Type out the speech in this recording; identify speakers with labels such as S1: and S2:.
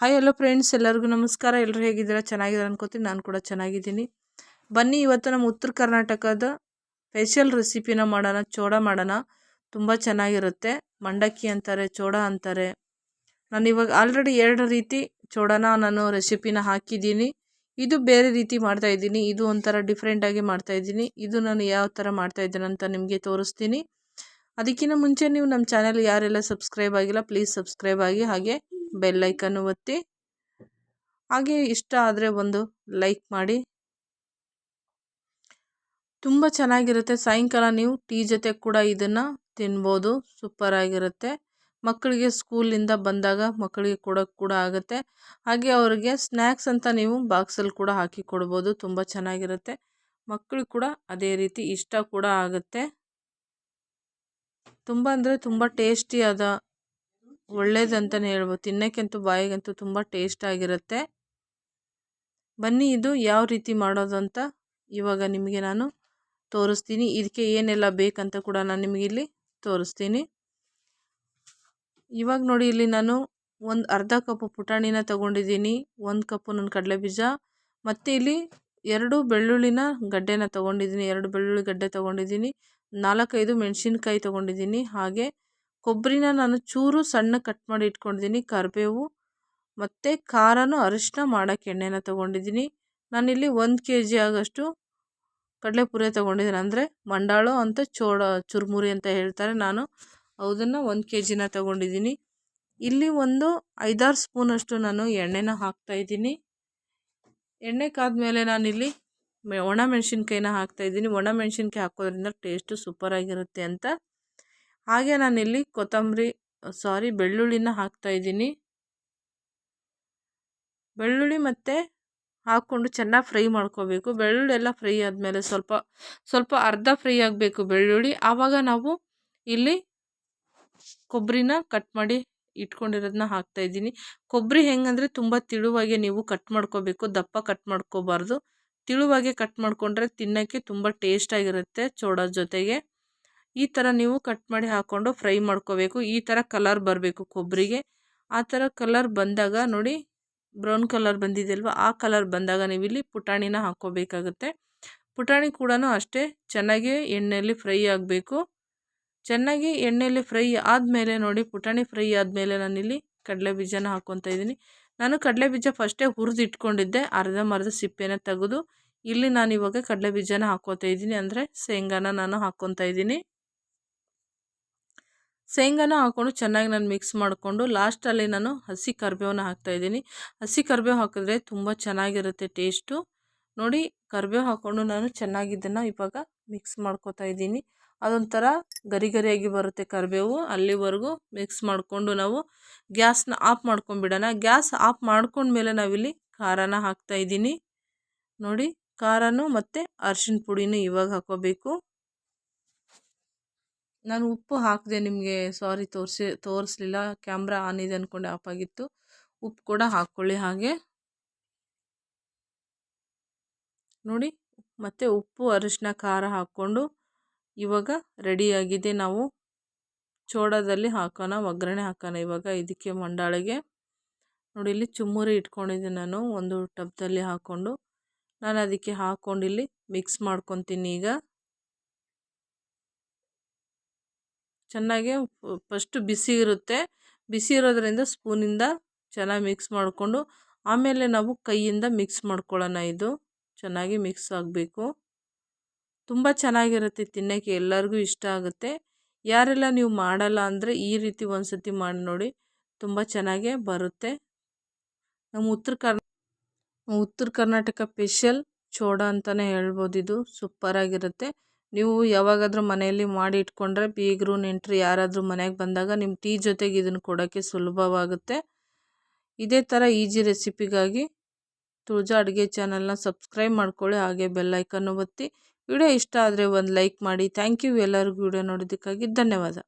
S1: Hi hello friends ಎಲ್ಲರಿಗೂ ನಮಸ್ಕಾರ. ಎಲ್ಲರೂ ಹೇಗಿದ್ದೀರಾ? ಚೆನ್ನಾಗಿದ್ದಾರೆ ಅನ್ಕೋತೀನಿ. ನಾನು ಕೂಡ ಚೆನ್ನಾಗಿದ್ದೀನಿ. ಬನ್ನಿ, ಇವತ್ತು ನಮ್ಮ ಉತ್ತರ ಕರ್ನಾಟಕದ ಸ್ಪೆಷಲ್ ರೆಸಿಪಿನ ಮಾಡೋಣ, ಚೋಡ ಮಾಡೋಣ. ತುಂಬ ಚೆನ್ನಾಗಿರುತ್ತೆ. ಮಂಡಕ್ಕಿ ಅಂತಾರೆ, ಚೋಡ ಅಂತಾರೆ. ನಾನು ಇವಾಗ ಆಲ್ರೆಡಿ ಎರಡು ರೀತಿ ಚೋಡನ ನಾನು ರೆಸಿಪಿನ ಹಾಕಿದ್ದೀನಿ. ಇದು ಬೇರೆ ರೀತಿ ಮಾಡ್ತಾ ಇದ್ದೀನಿ. ಇದು ಒಂಥರ ಡಿಫ್ರೆಂಟಾಗಿ ಮಾಡ್ತಾ ಇದ್ದೀನಿ. ಇದು ನಾನು ಯಾವ ಥರ ಮಾಡ್ತಾ ಇದ್ದೀನಿ ಅಂತ ನಿಮಗೆ ತೋರಿಸ್ತೀನಿ. ಅದಕ್ಕಿಂತ ಮುಂಚೆ ನೀವು ನಮ್ಮ ಚಾನಲ್ ಯಾರೆಲ್ಲ ಸಬ್ಸ್ಕ್ರೈಬ್ ಆಗಿಲ್ಲ ಪ್ಲೀಸ್ ಸಬ್ಸ್ಕ್ರೈಬ್ ಆಗಿ. ಹಾಗೆ ಬೆಲ್ಲೈಕನ್ನು ಒತ್ತಿ, ಹಾಗೆ ಇಷ್ಟ ಆದರೆ ಒಂದು ಲೈಕ್ ಮಾಡಿ. ತುಂಬ ಚೆನ್ನಾಗಿರುತ್ತೆ. ಸಾಯಂಕಾಲ ನೀವು ಟೀ ಜೊತೆ ಕೂಡ ಇದನ್ನು ತಿನ್ಬೋದು. ಸೂಪರ್ ಆಗಿರುತ್ತೆ. ಮಕ್ಕಳಿಗೆ ಸ್ಕೂಲಿಂದ ಬಂದಾಗ ಮಕ್ಕಳಿಗೆ ಕೊಡೋಕ್ಕೆ ಕೂಡ ಆಗುತ್ತೆ. ಹಾಗೆ ಅವರಿಗೆ ಸ್ನ್ಯಾಕ್ಸ್ ಅಂತ ನೀವು ಬಾಕ್ಸಲ್ಲಿ ಕೂಡ ಹಾಕಿ ಕೊಡ್ಬೋದು. ತುಂಬ ಚೆನ್ನಾಗಿರುತ್ತೆ. ಮಕ್ಕಳಿಗೆ ಕೂಡ ಅದೇ ರೀತಿ ಇಷ್ಟ ಕೂಡ ಆಗುತ್ತೆ. ತುಂಬ ಅಂದರೆ ತುಂಬ ಟೇಸ್ಟಿಯಾದ ಒಳ್ಳೇದಂತಲೇ ಹೇಳ್ಬೋದು. ತಿನ್ನೋಕ್ಕಂತೂ ಬಾಯಿಗಂತೂ ತುಂಬ ಟೇಸ್ಟ್ ಆಗಿರುತ್ತೆ. ಬನ್ನಿ, ಇದು ಯಾವ ರೀತಿ ಮಾಡೋದು ಅಂತ ಇವಾಗ ನಿಮಗೆ ನಾನು ತೋರಿಸ್ತೀನಿ. ಇದಕ್ಕೆ ಏನೆಲ್ಲ ಬೇಕಂತ ಕೂಡ ನಾನು ನಿಮಗೆ ಇಲ್ಲಿ ತೋರಿಸ್ತೀನಿ. ಇವಾಗ ನೋಡಿ, ಇಲ್ಲಿ ನಾನು ಒಂದು ಅರ್ಧ ಕಪ್ಪು ಪುಟಾಣಿನ ತಗೊಂಡಿದ್ದೀನಿ. ಒಂದು ಕಪ್ಪು ನನ್ನ ಕಡಲೆ ಬೀಜ ಮತ್ತು ಇಲ್ಲಿ ಎರಡು ಬೆಳ್ಳುಳ್ಳಿನ ಗಡ್ಡೆನ ತೊಗೊಂಡಿದ್ದೀನಿ. ಎರಡು ಬೆಳ್ಳುಳ್ಳಿ ಗಡ್ಡೆ ತೊಗೊಂಡಿದ್ದೀನಿ. ನಾಲ್ಕೈದು ಮೆಣಸಿನ್ಕಾಯಿ ತೊಗೊಂಡಿದ್ದೀನಿ. ಹಾಗೆ ಕೊಬ್ಬರಿನ ನಾನು ಚೂರು ಸಣ್ಣ ಕಟ್ ಮಾಡಿ ಇಟ್ಕೊಂಡಿದ್ದೀನಿ, ಕರಿಬೇವು ಮತ್ತು ಖಾರನೂ ಅರಿಶಿನ ಮಾಡೋಕ್ಕೆ ಎಣ್ಣೆನ ತೊಗೊಂಡಿದ್ದೀನಿ. ನಾನಿಲ್ಲಿ ಒಂದು ಕೆ ಜಿ ಆಗೋಷ್ಟು ಕಡಲೆಪುರಿ ತೊಗೊಂಡಿದ್ದೀನಿ. ಅಂದರೆ ಮಂಡಾಳು ಅಂತ ಚೋಡ ಚುರುಮುರಿ ಅಂತ ಹೇಳ್ತಾರೆ ನಾನು ಅದನ್ನು ಒಂದು ಕೆ ಜಿನ ತೊಗೊಂಡಿದ್ದೀನಿ. ಇಲ್ಲಿ ಒಂದು ಐದಾರು ಸ್ಪೂನಷ್ಟು ನಾನು ಎಣ್ಣೆನ ಹಾಕ್ತಾಯಿದ್ದೀನಿ ಎಣ್ಣೆ ಕಾದ್ಮೇಲೆ ನಾನಿಲ್ಲಿ ಮೆ ಒಣ ಮೆಣಸಿನ್ಕಾಯಿನ ಹಾಕ್ತಾಯಿದ್ದೀನಿ ಒಣ ಮೆಣಸಿನ್ಕಾಯಿ ಹಾಕೋದ್ರಿಂದ ಟೇಸ್ಟು ಸೂಪರಾಗಿರುತ್ತೆ ಅಂತ ಹಾಗೆ ನಾನಿಲ್ಲಿ ಕೊತ್ತಂಬರಿ ಸಾರಿ ಬೆಳ್ಳುಳ್ಳಿನ ಹಾಕ್ತಾಯಿದ್ದೀನಿ ಬೆಳ್ಳುಳ್ಳಿ ಮತ್ತು ಹಾಕ್ಕೊಂಡು ಚೆನ್ನಾಗಿ ಫ್ರೈ ಮಾಡ್ಕೋಬೇಕು. ಬೆಳ್ಳುಳ್ಳಿ ಎಲ್ಲ ಫ್ರೈ ಆದಮೇಲೆ ಸ್ವಲ್ಪ ಸ್ವಲ್ಪ ಅರ್ಧ ಫ್ರೈ ಆಗಬೇಕು ಬೆಳ್ಳುಳ್ಳಿ. ಆವಾಗ ನಾವು ಇಲ್ಲಿ ಕೊಬ್ಬರಿನ ಕಟ್ ಮಾಡಿ ಇಟ್ಕೊಂಡಿರೋದನ್ನ ಹಾಕ್ತಾಯಿದ್ದೀನಿ ಕೊಬ್ಬರಿ ಹೆಂಗಂದರೆ ತುಂಬ ತಿಳುವಾಗೆ ನೀವು ಕಟ್ ಮಾಡ್ಕೋಬೇಕು, ದಪ್ಪ ಕಟ್ ಮಾಡ್ಕೋಬಾರ್ದು. ತಿಳುವಾಗೆ ಕಟ್ ಮಾಡಿಕೊಂಡ್ರೆ ತಿನ್ನೋಕ್ಕೆ ತುಂಬ ಟೇಸ್ಟಾಗಿರುತ್ತೆ ಚೋಡದ ಜೊತೆಗೆ. ಈ ಥರ ನೀವು ಕಟ್ ಮಾಡಿ ಹಾಕ್ಕೊಂಡು ಫ್ರೈ ಮಾಡ್ಕೋಬೇಕು. ಈ ಥರ ಕಲರ್ ಬರಬೇಕು ಕೊಬ್ಬರಿಗೆ ಆ ಥರ ಕಲರ್ ಬಂದಾಗ ನೋಡಿ ಬ್ರೌನ್ ಕಲರ್ ಬಂದಿದೆಯಲ್ವ? ಆ ಕಲರ್ ಬಂದಾಗ ನೀವಿಲ್ಲಿ ಪುಟಾಣಿನ ಹಾಕ್ಕೋಬೇಕಾಗುತ್ತೆ. ಪುಟಾಣಿ ಕೂಡ ಅಷ್ಟೇ, ಚೆನ್ನಾಗಿ ಎಣ್ಣೆಯಲ್ಲಿ ಫ್ರೈ ಆಗಬೇಕು. ಚೆನ್ನಾಗಿ ಎಣ್ಣೆಯಲ್ಲಿ ಫ್ರೈ ಆದಮೇಲೆ ನೋಡಿ, ಪುಟಾಣಿ ಫ್ರೈ ಆದಮೇಲೆ ನಾನಿಲ್ಲಿ ಕಡಲೆ ಬೀಜನ ಹಾಕ್ಕೊತಾ ಇದ್ದೀನಿ. ನಾನು ಕಡಲೆ ಬೀಜ ಫಸ್ಟೇ ಹುರಿದು ಇಟ್ಕೊಂಡಿದ್ದೆ ಮರದ ಸಿಪ್ಪೆನ ತೆಗೆದು. ಇಲ್ಲಿ ನಾನು ಇವಾಗ ಕಡಲೆ ಬೀಜನ ಹಾಕ್ಕೋತಾ ಇದ್ದೀನಿ, ಅಂದರೆ ಶೇಂಗಾನ ನಾನು ಹಾಕ್ಕೊತಾ ಇದ್ದೀನಿ. ಶೇಂಗಾನ ಹಾಕ್ಕೊಂಡು ಚೆನ್ನಾಗಿ ನಾನು ಮಿಕ್ಸ್ ಮಾಡಿಕೊಂಡು ಲಾಸ್ಟಲ್ಲಿ ನಾನು ಹಸಿ ಕರಿಬೇವನ್ನ ಹಾಕ್ತಾಯಿದ್ದೀನಿ ಹಸಿ ಕರಿಬೇವು ಹಾಕಿದ್ರೆ ತುಂಬ ಚೆನ್ನಾಗಿರುತ್ತೆ ಟೇಸ್ಟು. ನೋಡಿ ಕರಿಬೇವು ಹಾಕ್ಕೊಂಡು ನಾನು ಚೆನ್ನಾಗಿದ್ದನ್ನು ಇವಾಗ ಮಿಕ್ಸ್ ಮಾಡ್ಕೋತಾ ಇದ್ದೀನಿ. ಅದೊಂಥರ ಗರಿ ಗರಿಯಾಗಿ ಬರುತ್ತೆ ಕರಿಬೇವು. ಅಲ್ಲಿವರೆಗೂ ಮಿಕ್ಸ್ ಮಾಡಿಕೊಂಡು ನಾವು ಗ್ಯಾಸ್ನ ಆಫ್ ಮಾಡ್ಕೊಂಡ್ಬಿಡೋಣ ಗ್ಯಾಸ್ ಆಫ್ ಮಾಡ್ಕೊಂಡ್ಮೇಲೆ ನಾವಿಲ್ಲಿ ಖಾರನ ಹಾಕ್ತಾಯಿದ್ದೀನಿ ನೋಡಿ ಖಾರನೂ ಮತ್ತು ಅರ್ಶಿನ ಪುಡಿನೂ ಇವಾಗ ಹಾಕೋಬೇಕು ನಾನು ಉಪ್ಪು ಹಾಕಿದೆ ನಿಮಗೆ ಸಾರಿ ತೋರಿಸಿ, ತೋರಿಸ್ಲಿಲ್ಲ, ಕ್ಯಾಮ್ರಾ ಆನ್ ಇದೆ ಅಂದ್ಕೊಂಡು ಆಫ್ ಆಗಿತ್ತು. ಉಪ್ಪು ಕೂಡ ಹಾಕ್ಕೊಳ್ಳಿ ಹಾಗೆ. ನೋಡಿ, ಮತ್ತು ಉಪ್ಪು, ಅರಿಶಿನ, ಖಾರ ಹಾಕ್ಕೊಂಡು ಇವಾಗ ರೆಡಿಯಾಗಿದೆ ನಾವು. ಚೋಡದಲ್ಲಿ ಹಾಕೋಣ, ಒಗ್ಗರಣೆ ಹಾಕೋಣ ಇವಾಗ, ಇದಕ್ಕೆ ಮಂಡಾಳಿಗೆ. ನೋಡಿ, ಇಲ್ಲಿ ಚುಮ್ಮುರಿ ಇಟ್ಕೊಂಡಿದ್ದೆ ನಾನು, ಒಂದು ಟಬ್ದಲ್ಲಿ ಹಾಕ್ಕೊಂಡು. ನಾನು ಅದಕ್ಕೆ ಹಾಕ್ಕೊಂಡು ಇಲ್ಲಿ ಮಿಕ್ಸ್ ಮಾಡ್ಕೊತೀನಿ ಈಗ. ಚೆನ್ನಾಗಿ ಫಸ್ಟು ಬಿಸಿ ಇರುತ್ತೆ. ಬಿಸಿ ಇರೋದರಿಂದ ಸ್ಪೂನಿಂದ ಚೆನ್ನಾಗಿ ಮಿಕ್ಸ್ ಮಾಡಿಕೊಂಡು, ಆಮೇಲೆ ನಾವು ಕೈಯಿಂದ ಮಿಕ್ಸ್ ಮಾಡ್ಕೊಳ್ಳೋಣ ಇದು. ಚೆನ್ನಾಗಿ ಮಿಕ್ಸ್ ಆಗಬೇಕು. ತುಂಬ ಚೆನ್ನಾಗಿರುತ್ತೆ ತಿನ್ನೋಕ್ಕೆ, ಎಲ್ಲರಿಗೂ ಇಷ್ಟ ಆಗುತ್ತೆ. ಯಾರೆಲ್ಲ ನೀವು ಮಾಡಲ್ಲ ಅಂದರೆ ಈ ರೀತಿ ಒಂದು ಸತಿ ಮಾಡಿ ನೋಡಿ, ತುಂಬ ಚೆನ್ನಾಗೇ ಬರುತ್ತೆ. ನಮ್ಮ ಉತ್ತರ ಕರ್ನಾ ಉತ್ತರ ಕರ್ನಾಟಕ ಸ್ಪೆಷಲ್ ಚೋಡ ಅಂತಲೇ ಹೇಳ್ಬೋದು ಇದು. ಸೂಪರಾಗಿರುತ್ತೆ. ನೀವು ಯಾವಾಗಾದರೂ ಮನೆಯಲ್ಲಿ ಮಾಡಿ ಇಟ್ಕೊಂಡ್ರೆ ಬೀಗರು, ನೆಂಟರು ಯಾರಾದರೂ ಮನೆಗೆ ಬಂದಾಗ ನಿಮ್ಮ ಟೀ ಜೊತೆಗೆ ಇದನ್ನು ಕೊಡೋಕ್ಕೆ ಸುಲಭವಾಗುತ್ತೆ. ಇದೇ ಥರ ಈಜಿ ರೆಸಿಪಿಗಾಗಿ ತುಳಜಾ ಅಡುಗೆ ಚಾನಲ್ನ ಸಬ್ಸ್ಕ್ರೈಬ್ ಮಾಡ್ಕೊಳ್ಳಿ, ಹಾಗೆ ಬೆಲ್ಲೈಕನ್ನು ಒತ್ತಿ. ವಿಡಿಯೋ ಇಷ್ಟ ಆದರೆ ಒಂದು ಲೈಕ್ ಮಾಡಿ. ಥ್ಯಾಂಕ್ ಯು ಎಲ್ಲರಿಗೂ ವಿಡಿಯೋ ನೋಡೋದಕ್ಕಾಗಿ ಧನ್ಯವಾದ.